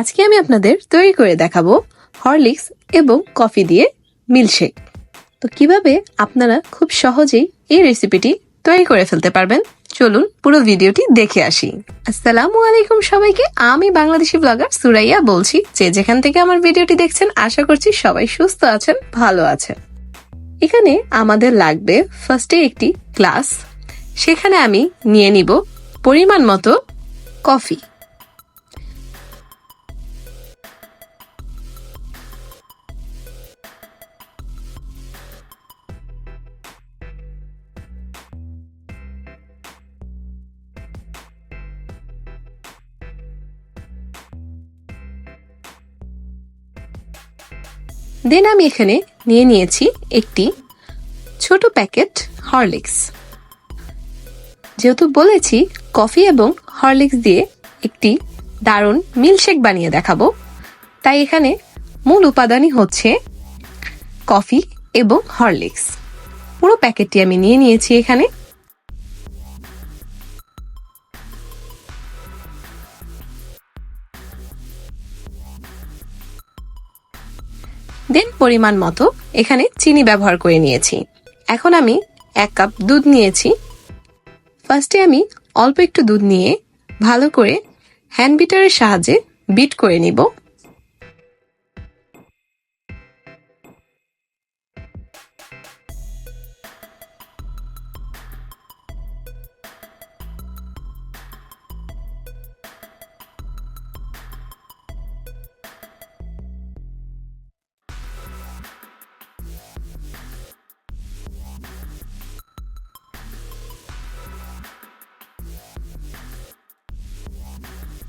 আজকে আমি আপনাদের তৈরি করে দেখাবো হরলিক্স এবং কফি দিয়ে মিল্কশেক। তো কীভাবে আপনারা খুব সহজেই এই রেসিপিটি তৈরি করে ফেলতে পারবেন? চলুন পুরো ভিডিওটি দেখে আসি। আসসালামু আলাইকুম সবাইকে, আমি বাংলাদেশি ব্লগার সুরাইয়া বলছি যে যেখান থেকে আমার ভিডিওটি দেখছেন, আশা করছি সবাই সুস্থ আছেন, ভালো আছেন। এখানে আমাদের লাগবে ফার্স্টে একটি গ্লাস। সেখানে আমি নিয়ে নিব পরিমাণ মতো কফি। দেন আমি এখানে নিয়ে নিয়েছি একটি ছোট প্যাকেট হরলিক্স। যেহেতু বলেছি, কফি এবং হরলিক্স দিয়ে একটি দারুণ মিল্কশেক বানিয়ে দেখাবো, তাই এখানে মূল উপাদানই হচ্ছে কফি এবং হরলিক্স। পুরো প্যাকেটটি আমি নিয়ে নিয়েছি এখানে। দেন পরিমাণ মতো এখানে চিনি ব্যবহার করে নিয়েছি। এখন আমি এক কাপ দুধ নিয়েছি। ফার্স্টে আমি অল্প একটু দুধ নিয়ে ভালো করে হ্যান্ড বিটারের সাহায্যে বিট করে নিব।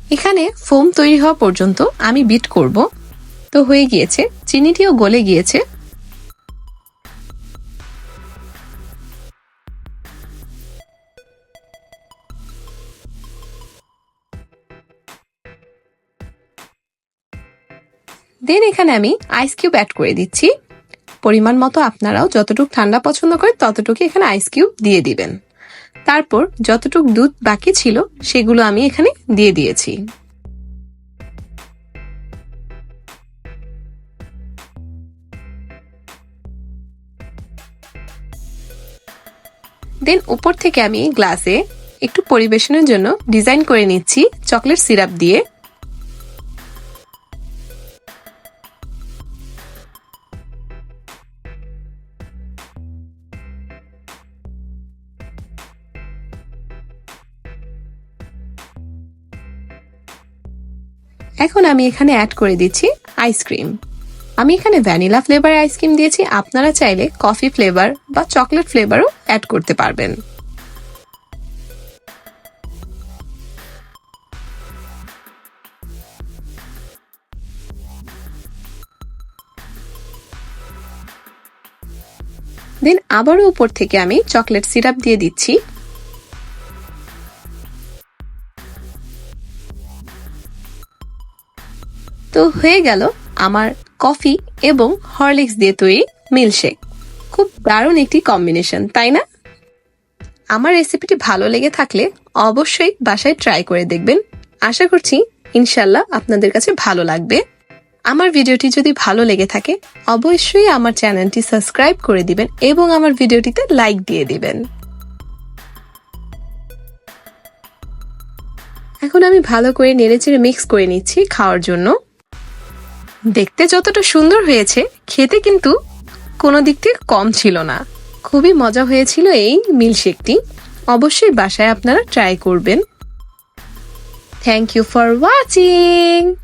এখানে ফোম তৈরি হওয়া পর্যন্ত আমি বিট করব। তো হয়ে গিয়েছে, চিনিটিও গলে গিয়েছে। দেন এখানে আমি আইস কিউব অ্যাড করে দিচ্ছি। পরিমাণ মতো আপনারাও যতটুকু ঠান্ডা পছন্দ করেন ততটুকু এখানে আইস কিউব দিয়ে দিবেন। তারপর যতটুক দুধ বাকি ছিল, সেগুলো আমি এখানে দিয়ে দিয়েছি। দেন উপর থেকে আমি গ্লাসে একটু পরিবেশনের জন্য ডিজাইন করে নিচ্ছি চকলেট সিরাপ দিয়ে। এখন আমি এখানে অ্যাড করে দিচ্ছি আইসক্রিম আমি এখানে ভ্যানিলা ফ্লেভারের আইসক্রিম দিয়েছি। আপনারা চাইলে কফি ফ্লেভার বা চকলেট ফ্লেভারও অ্যাড করতে পারবেন। দেন আবারও উপর থেকে আমি চকলেট সিরাপ দিয়ে দিচ্ছি। তো হয়ে গেল আমার কফি এবং হরলিক্স দিয়ে তৈরি মিল্কশেক। খুব দারুণ একটি কম্বিনেশন, তাই না? আমার রেসিপিটি ভালো লেগে থাকলে অবশ্যই বাসায় ট্রাই করে দেখবেন। আশা করছি ইনশাল্লাহ আপনাদের কাছে ভালো লাগবে। আমার ভিডিওটি যদি ভালো লেগে থাকে, অবশ্যই আমার চ্যানেলটি সাবস্ক্রাইব করে দিবেন এবং আমার ভিডিওটিতে লাইক দিয়ে দিবেন। এখন আমি ভালো করে নেড়েচেড়ে মিক্স করে নিচ্ছি খাওয়ার জন্য। দেখতে যতটা সুন্দর হয়েছে, খেতে কিন্তু কোনো দিক থেকে কম ছিল না। খুবই মজা হয়েছিল এই মিল্কশেকটি। অবশ্যই বাসায় আপনারা ট্রাই করবেন। Thank you for watching